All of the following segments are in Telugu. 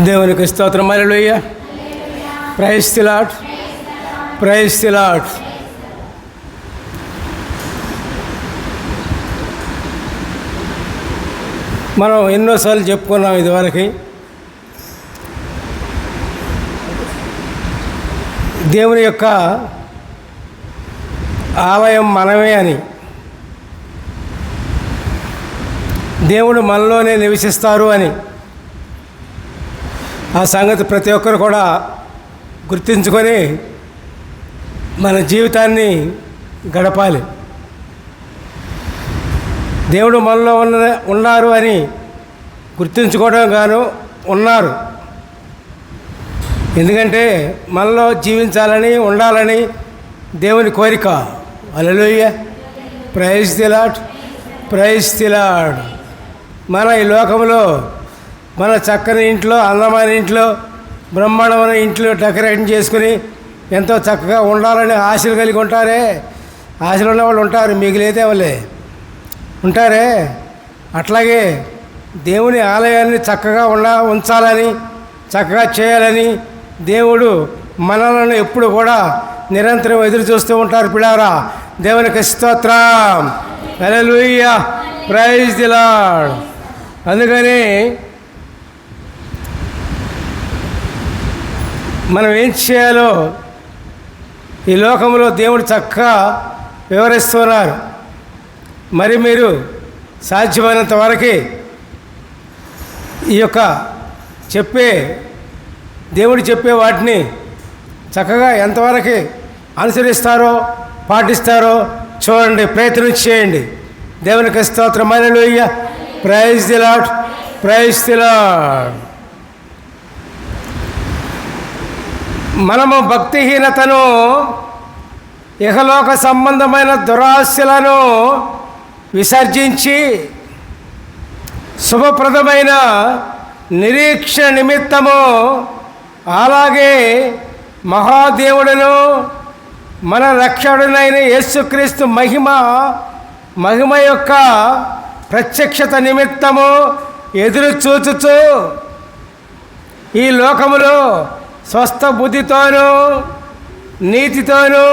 దేవునికి స్తోత్రం. మరలుయ్య ప్రైస్ తిలాట్ ప్రైస్ తిలాట్ మనం ఎన్నోసార్లు చెప్పుకున్నాం ఇదివరకు. దేవుని యొక్క ఆలయం మనమే అని. దేవుడు మనలోనే నివసిస్తారు అని. ఆ సంగతి ప్రతి ఒక్కరు కూడా గుర్తించుకొని మన జీవితాన్ని గడపాలి. దేవుడు మనలో ఉన్న ఉన్నారు అని గుర్తించుకోవడం గాను ఉన్నారు. ఎందుకంటే మనలో జీవించాలని ఉండాలని దేవుని కోరిక. అలలోయ ప్రైజ్ తిలాడ్ ప్రైజ్ తిలాడ్ మన ఈ లోకంలో మన చక్కని ఇంట్లో అందమైన ఇంట్లో బ్రహ్మాండమైన ఇంట్లో డెకరేషన్ చేసుకుని ఎంతో చక్కగా ఉండాలని ఆశలు కలిగి ఉంటారే. ఆశలు ఉన్న వాళ్ళు ఉంటారు మిగిలితే వాళ్ళే. ఉంటారే? అట్లాగే దేవుని ఆలయాన్ని చక్కగా ఉండ ఉంచాలని చక్కగా చేయాలని దేవుడు మనలను ఎప్పుడు కూడా నిరంతరం ఎదురు చూస్తూ ఉంటారు పిడారా దేవునికి స్తోత్రం. లూయ ప్రైజ్ ది అందుకని మనం ఏం చేయాలో? ఈ లోకంలో దేవుడు చక్కగా వివరిస్తున్నారు. మరి మీరు సాధ్యమైనంత వరకు ఈ యొక్క చెప్పే దేవుడు చెప్పే వాటిని చక్కగా ఎంతవరకు అనుసరిస్తారో పాటిస్తారో చూడండి ప్రయత్నం చేయండి. దేవునికి స్తోత్రం. అయ్య praise the Lord praise the Lord మనము భక్తిహీనతను ఇహలోక సంబంధమైన దురాశలను విసర్జించి శుభప్రదమైన నిరీక్ష నిమిత్తము అలాగే మహాదేవుడును మన రక్షకుడునైన యేసుక్రీస్తు మహిమ మహిమ యొక్క ప్రత్యక్షత నిమిత్తము ఎదురు చూచుచు ఈ లోకములో స్వస్థ బుద్ధితోనూ నీతితోనూ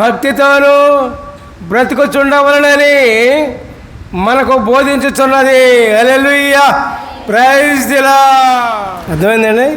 భక్తితోనూ బ్రతుకుచుండవలనని మనకు బోధించుచున్నది. అలెలుయ్య ప్రైజ్ దిలా అర్థమైందండి?